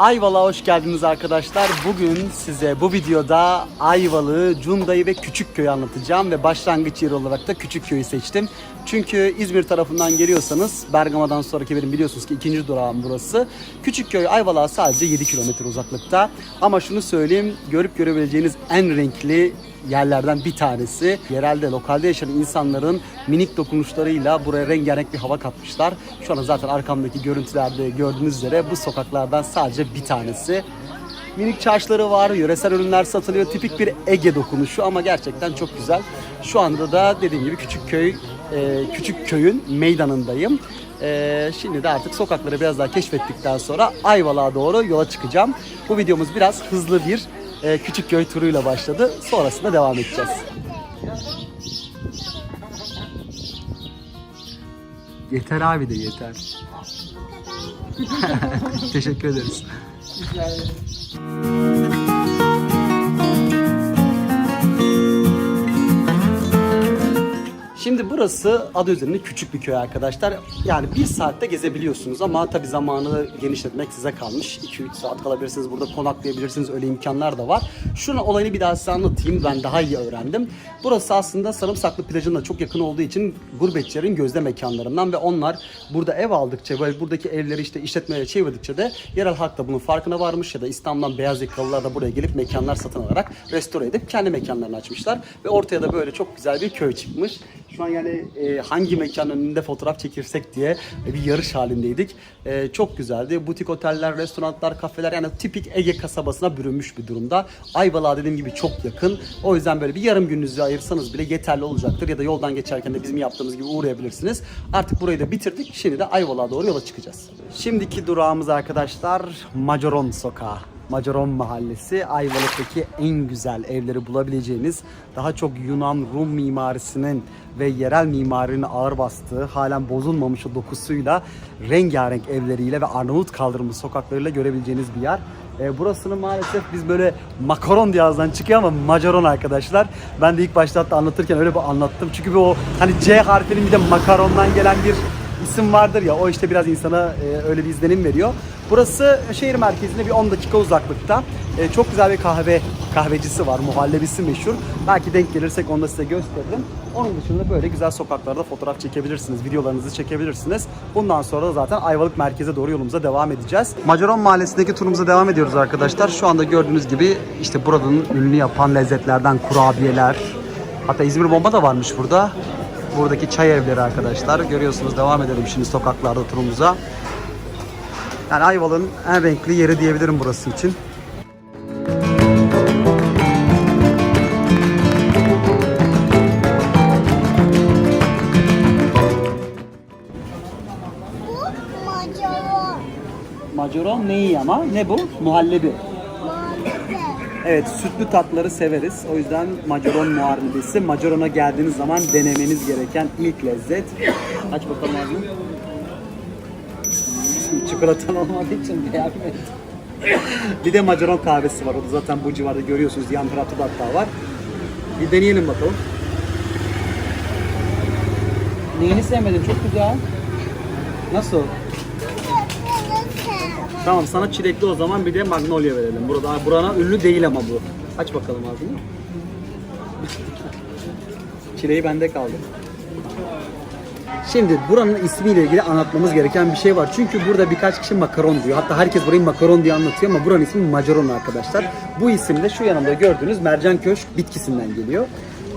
Ayvalık'a hoş geldiniz arkadaşlar. Bugün size bu videoda Ayvalık'ı, Cunda'yı ve Küçükköy'ü anlatacağım ve başlangıç yeri olarak da Küçükköy'ü seçtim. Çünkü İzmir tarafından geliyorsanız Bergama'dan sonraki benim biliyorsunuz ki ikinci durağım burası. Küçükköy Ayvalık'a sadece 7 kilometre uzaklıkta. Ama şunu söyleyeyim, görüp görebileceğiniz en renkli yerlerden bir tanesi. Yerelde, lokalde yaşayan insanların minik dokunuşlarıyla buraya rengarenk bir hava katmışlar. Şu an zaten arkamdaki görüntülerde gördüğünüz üzere bu sokaklardan sadece bir tanesi. Minik çarşıları var, yöresel ürünler satılıyor. Tipik bir Ege dokunuşu ama gerçekten çok güzel. Şu anda da dediğim gibi Küçükköy, e, Küçükköy'ün meydanındayım. E, şimdi de artık sokakları biraz daha keşfettikten sonra Ayvalık'a doğru yola çıkacağım. Bu videomuz biraz hızlı bir e, Küçükköy turuyla başladı. Sonrasında devam edeceğiz. Yeter abi de yeter. Teşekkür ederiz. Şimdi burası adı üzerinde küçük bir köy arkadaşlar. Yani bir saatte gezebiliyorsunuz ama tabi zamanı genişletmek size kalmış. 2-3 saat kalabilirsiniz burada konaklayabilirsiniz öyle imkanlar da var. Şuna olayını bir daha size anlatayım ben daha iyi öğrendim. Burası aslında Sarımsaklı plajına çok yakın olduğu için gurbetçilerin gözde mekanlarından ve onlar burada ev aldıkça ve buradaki evleri işte işletmeye çevirdikçe de yerel halk da bunun farkına varmış ya da İstanbul'dan beyaz yakalılar da buraya gelip mekanlar satın alarak restore edip kendi mekanlarını açmışlar ve ortaya da böyle çok güzel bir köy çıkmış. Şu an yani e, hangi mekanın önünde fotoğraf çekirsek diye bir yarış halindeydik. E, çok güzeldi. Butik oteller, restoranlar, kafeler yani tipik Ege kasabasına bürünmüş bir durumda. Ayvalık'a dediğim gibi çok yakın. O yüzden böyle bir yarım gününüzü ayırsanız bile yeterli olacaktır. Ya da yoldan geçerken de bizim yaptığımız gibi uğrayabilirsiniz. Artık burayı da bitirdik. Şimdi de Ayvalık'a doğru yola çıkacağız. Şimdiki durağımız arkadaşlar Majoron Sokağı. Macaron Mahallesi Ayvalık'taki en güzel evleri bulabileceğiniz daha çok Yunan Rum mimarisinin ve yerel mimarinin ağır bastığı halen bozulmamış dokusuyla rengarenk evleriyle ve Arnavut kaldırımı sokaklarıyla görebileceğiniz bir yer. E, burasını maalesef biz böyle makaron diye ağızdan çıkıyor ama macaron arkadaşlar. Ben de ilk başta hatta anlatırken öyle bir anlattım. Çünkü bir o hani C harfinin bir de makarondan gelen bir isim vardır ya o işte biraz insana e, öyle bir izlenim veriyor. Burası şehir merkezinde bir 10 dakika uzaklıkta. E, çok güzel bir kahve kahvecisi var. Muhallebisi meşhur. Belki denk gelirsek onu da size gösteririm. Onun dışında böyle güzel sokaklarda fotoğraf çekebilirsiniz. Videolarınızı çekebilirsiniz. Bundan sonra da zaten Ayvalık merkeze doğru yolumuza devam edeceğiz. Macaron Mahallesi'ndeki turumuza devam ediyoruz arkadaşlar. Şu anda gördüğünüz gibi işte buranın ünlü yapan lezzetlerden kurabiyeler. Hatta İzmir bomba da varmış burada. Buradaki çay evleri arkadaşlar. Görüyorsunuz devam edelim şimdi sokaklarda turumuza. Yani Ayvalık'ın en renkli yeri diyebilirim burası için. Bu macaron. Macaron ne iyi ama? Ne bu? Muhallebi. Evet sütlü tatları severiz. O yüzden macaron muhallebisi. Macaron'a geldiğiniz zaman denemeniz gereken ilk lezzet. Aç bakalım ağzını. Çikolatan olmadığı için beğenmedim. bir de macaron kahvesi var. O da zaten bu civarda görüyorsunuz. Yan tarafta da hatta var. Bir deneyelim bakalım. Neyini sevmedin? Çok güzel. Nasıl? Tamam sana çilekli o zaman bir de magnolia verelim. Burada burana ünlü değil ama bu. Aç bakalım ağzını. Çileği bende kaldı. Şimdi buranın ismiyle ilgili anlatmamız gereken bir şey var. Çünkü burada birkaç kişi makaron diyor. Hatta herkes burayı makaron diye anlatıyor ama buranın ismi Macaron arkadaşlar. Bu isim de şu yanımda gördüğünüz mercan köşk bitkisinden geliyor.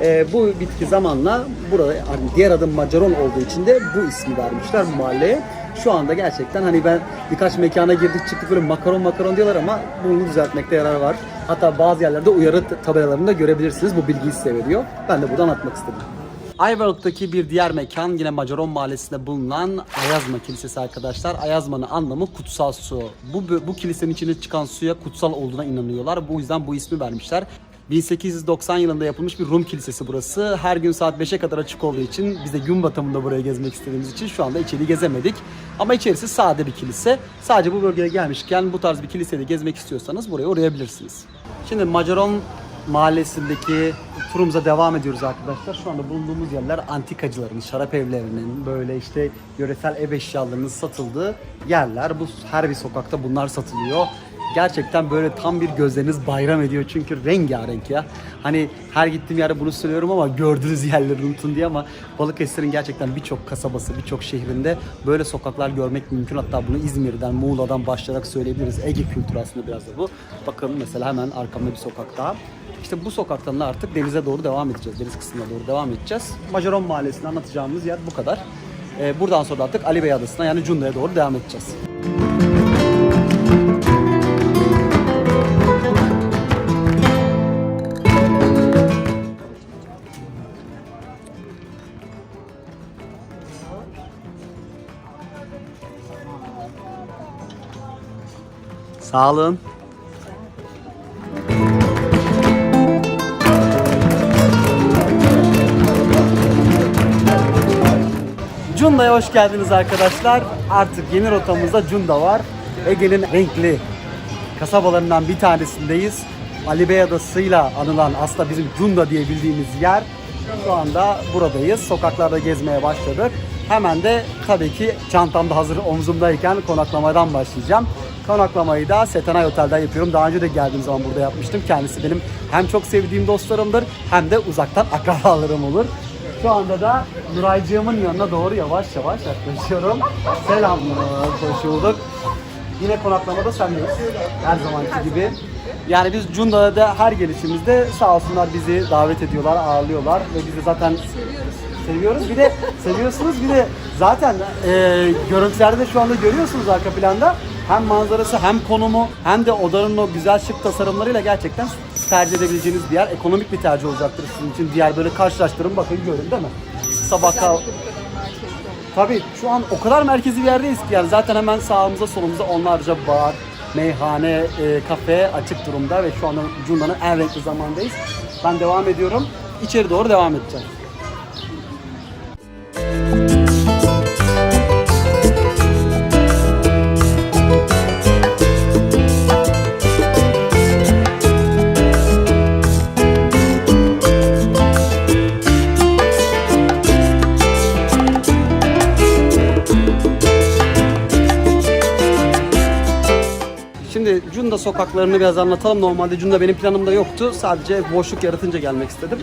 Ee, bu bitki zamanla burada hani diğer adı Macaron olduğu için de bu ismi vermişler bu mahalleye. Şu anda gerçekten hani ben birkaç mekana girdik çıktık böyle makaron makaron diyorlar ama bunu düzeltmekte yarar var. Hatta bazı yerlerde uyarı tabelalarında görebilirsiniz. Bu bilgiyi size veriyor. Ben de buradan atmak istedim. Ayvalık'taki bir diğer mekan yine Macaron Mahallesi'nde bulunan Ayazma Kilisesi arkadaşlar. Ayazma'nın anlamı kutsal su. Bu, bu kilisenin içinde çıkan suya kutsal olduğuna inanıyorlar. Bu yüzden bu ismi vermişler. 1890 yılında yapılmış bir Rum kilisesi burası. Her gün saat 5'e kadar açık olduğu için biz de gün batımında buraya gezmek istediğimiz için şu anda içeriği gezemedik. Ama içerisi sade bir kilise. Sadece bu bölgeye gelmişken bu tarz bir kiliseyi gezmek istiyorsanız buraya uğrayabilirsiniz. Şimdi Macaron mahallesindeki turumuza devam ediyoruz arkadaşlar. Şu anda bulunduğumuz yerler antikacıların, şarap evlerinin, böyle işte yöresel ev eşyalarının satıldığı yerler. Bu her bir sokakta bunlar satılıyor. Gerçekten böyle tam bir gözleriniz bayram ediyor çünkü rengarenk ya. Hani her gittiğim yerde bunu söylüyorum ama gördüğünüz yerleri unutun diye ama Balıkesir'in gerçekten birçok kasabası, birçok şehrinde böyle sokaklar görmek mümkün. Hatta bunu İzmir'den, Muğla'dan başlayarak söyleyebiliriz. Ege kültürü aslında biraz da bu. Bakın mesela hemen arkamda bir sokak daha. İşte bu sokaktan da artık denize doğru devam edeceğiz. Deniz kısmına doğru devam edeceğiz. Macaron Mahallesi'nde anlatacağımız yer bu kadar. Ee, buradan sonra artık Ali Bey Adası'na yani Cunda'ya doğru devam edeceğiz. Sağ olun. Cunda'ya hoş geldiniz arkadaşlar. Artık yeni rotamızda Cunda var. Ege'nin renkli kasabalarından bir tanesindeyiz. Ali Bey Adası'yla anılan aslında bizim Cunda diye bildiğimiz yer. Şu anda buradayız. Sokaklarda gezmeye başladık. Hemen de tabii ki çantamda hazır omzumdayken konaklamadan başlayacağım. Konaklamayı da Setenay Otel'den yapıyorum. Daha önce de geldiğim zaman burada yapmıştım. Kendisi benim hem çok sevdiğim dostlarımdır hem de uzaktan akrabalarım olur. Şu anda da Nuraycığımın yanına doğru yavaş yavaş yaklaşıyorum. Selamlar, hoş bulduk. Yine konaklamada sendeyiz. Her zamanki gibi. Yani biz Cunda'da her gelişimizde sağ olsunlar bizi davet ediyorlar, ağırlıyorlar ve biz de zaten seviyoruz. Bir de seviyorsunuz bir de zaten e, görüntülerde de şu anda görüyorsunuz arka planda hem manzarası hem konumu hem de odanın o güzel şık tasarımlarıyla gerçekten tercih edebileceğiniz bir yer. Ekonomik bir tercih olacaktır sizin için. Diğer böyle karşılaştırın bakın görün değil mi? Sabah kah- Tabii şu an o kadar merkezi bir yerdeyiz ki yani zaten hemen sağımıza solumuza onlarca bar, meyhane, e, kafe açık durumda ve şu anda Cunda'nın en renkli zamandayız. Ben devam ediyorum. İçeri doğru devam edeceğim. Sokaklarını biraz anlatalım. Normalde Cunda benim planımda yoktu. Sadece boşluk yaratınca gelmek istedim.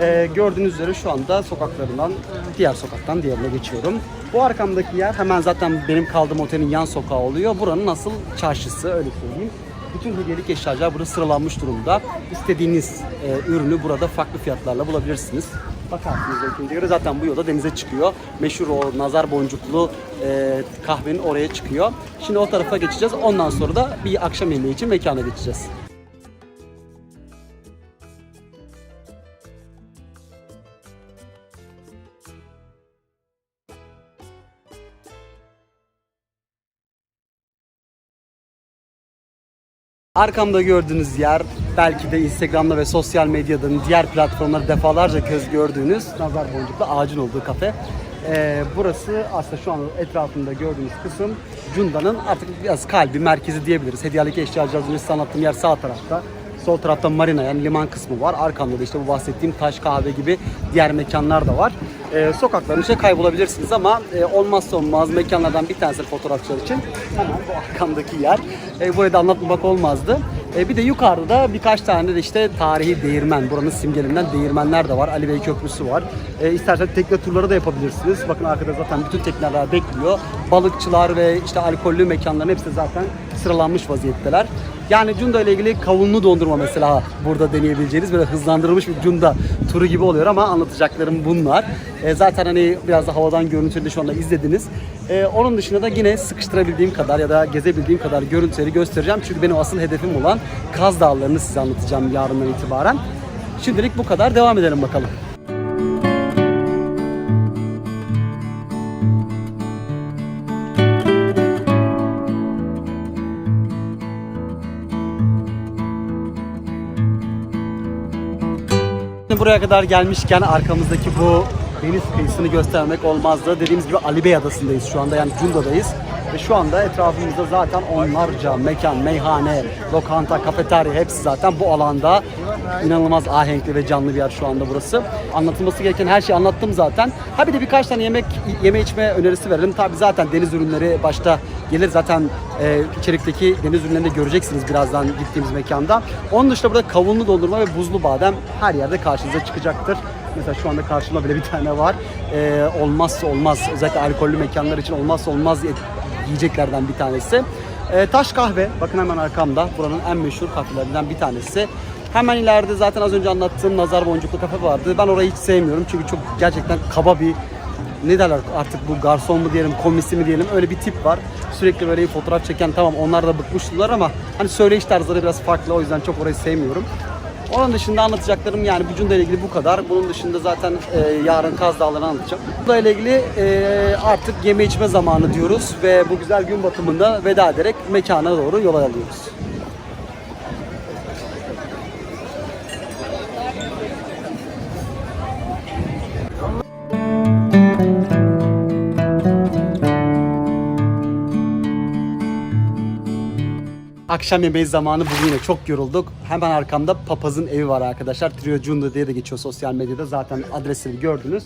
Ee, gördüğünüz üzere şu anda sokaklarından diğer sokaktan diğerine geçiyorum. Bu arkamdaki yer hemen zaten benim kaldığım otelin yan sokağı oluyor. Buranın asıl çarşısı öyle söyleyeyim. Bütün hediyelik eşyalar burada sıralanmış durumda. İstediğiniz e, ürünü burada farklı fiyatlarla bulabilirsiniz. Bakarsınız ikinci göre zaten bu yolda denize çıkıyor. Meşhur o nazar boncuklu e, kahvenin oraya çıkıyor. Şimdi o tarafa geçeceğiz. Ondan sonra da bir akşam yemeği için mekana geçeceğiz. Arkamda gördüğünüz yer belki de Instagram'da ve sosyal medyanın diğer platformlarda defalarca göz gördüğünüz nazar boncuklu ağacın olduğu kafe. Ee, burası aslında şu an etrafında gördüğünüz kısım Cunda'nın artık biraz kalbi, merkezi diyebiliriz. Hediyelik önce size anlattığım yer sağ tarafta. Sol tarafta marina yani liman kısmı var. Arkamda da işte bu bahsettiğim taş kahve gibi diğer mekanlar da var. Ee, sokakların içinde kaybolabilirsiniz ama e, olmazsa olmaz mekanlardan bir tanesi fotoğrafçılar için hemen bu arkamdaki yer. E, burayı da anlatmamak olmazdı. E, bir de yukarıda birkaç tane de işte tarihi değirmen, buranın simgelerinden değirmenler de var. Ali Bey Köprüsü var. E, isterseniz tekne turları da yapabilirsiniz. Bakın arkada zaten bütün tekneler bekliyor. Balıkçılar ve işte alkollü mekanların hepsi zaten sıralanmış vaziyetteler. Yani Cunda ile ilgili kavunlu dondurma mesela burada deneyebileceğiniz böyle hızlandırılmış bir Cunda turu gibi oluyor ama anlatacaklarım bunlar. E, zaten hani biraz da havadan görüntüleri şu anda izlediniz. E, onun dışında da yine sıkıştırabildiğim kadar ya da gezebildiğim kadar görüntüleri göstereceğim. Çünkü benim asıl hedefim olan Kaz Dağları'nı size anlatacağım yarından itibaren. Şimdilik bu kadar. Devam edelim bakalım. Buraya kadar gelmişken arkamızdaki bu deniz kıyısını göstermek olmazdı. Dediğimiz gibi Ali Bey Adası'ndayız şu anda yani Cunda'dayız. Ve şu anda etrafımızda zaten onlarca mekan, meyhane, lokanta, kafeterya hepsi zaten bu alanda inanılmaz ahenkli ve canlı bir yer şu anda burası. Anlatılması gereken her şeyi anlattım zaten. Ha bir de birkaç tane yemek yeme içme önerisi verelim. Tabii zaten deniz ürünleri başta gelir zaten e, içerikteki deniz ürünlerini de göreceksiniz birazdan gittiğimiz mekanda. Onun dışında burada kavunlu dondurma ve buzlu badem her yerde karşınıza çıkacaktır. Mesela şu anda karşımda bile bir tane var. E, olmazsa olmaz özellikle alkollü mekanlar için olmazsa olmaz yiyeceklerden bir tanesi. E, taş kahve bakın hemen arkamda buranın en meşhur kafelerinden bir tanesi. Hemen ileride zaten az önce anlattığım nazar boncuklu kafe vardı. Ben orayı hiç sevmiyorum çünkü çok gerçekten kaba bir ne derler artık bu garson mu diyelim komisi mi diyelim öyle bir tip var. Sürekli böyle fotoğraf çeken tamam onlar da bıkmıştılar ama hani söyleyiş tarzları biraz farklı o yüzden çok orayı sevmiyorum. Onun dışında anlatacaklarım yani bu Cunda ile ilgili bu kadar. Bunun dışında zaten e, yarın Kaz Dağları'nı anlatacağım. Cunda ile ilgili e, artık yeme içme zamanı diyoruz ve bu güzel gün batımında veda ederek mekana doğru yola alıyoruz. Akşam yemeği zamanı bugün yine çok yorulduk. Hemen arkamda papazın evi var arkadaşlar. Trio Cunda diye de geçiyor sosyal medyada. Zaten adresleri gördünüz.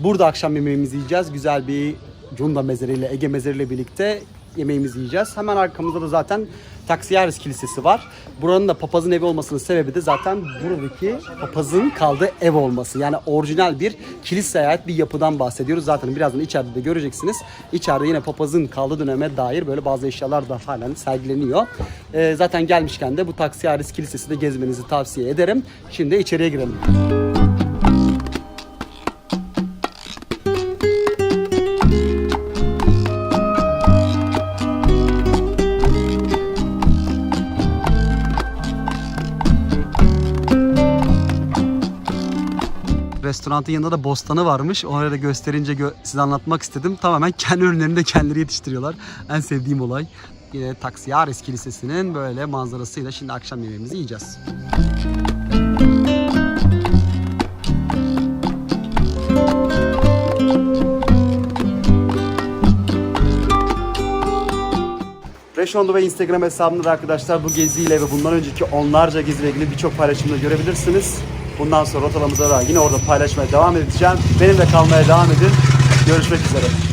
Burada akşam yemeğimizi yiyeceğiz. Güzel bir Cunda mezarıyla, Ege mezarıyla birlikte yemeğimizi yiyeceğiz. Hemen arkamızda da zaten Taksiyaris Kilisesi var. Buranın da papazın evi olmasının sebebi de zaten buradaki papazın kaldığı ev olması. Yani orijinal bir kiliseye ait bir yapıdan bahsediyoruz. Zaten birazdan içeride de göreceksiniz. İçeride yine papazın kaldığı döneme dair böyle bazı eşyalar da halen sergileniyor. Ee, zaten gelmişken de bu Taksiyaris Kilisesi de gezmenizi tavsiye ederim. Şimdi içeriye girelim. Restoranın yanında da bostanı varmış. Oraya da gösterince gö- size anlatmak istedim. Tamamen kendi ürünlerini de kendileri yetiştiriyorlar. En sevdiğim olay. Yine Taksiyaris Kilisesi'nin böyle manzarasıyla şimdi akşam yemeğimizi yiyeceğiz. Reşonlu ve Instagram hesabımda da arkadaşlar bu geziyle ve bundan önceki onlarca geziyle ilgili birçok paylaşımda görebilirsiniz. Bundan sonra rotalarımıza da yine orada paylaşmaya devam edeceğim. Benimle kalmaya devam edin. Görüşmek üzere.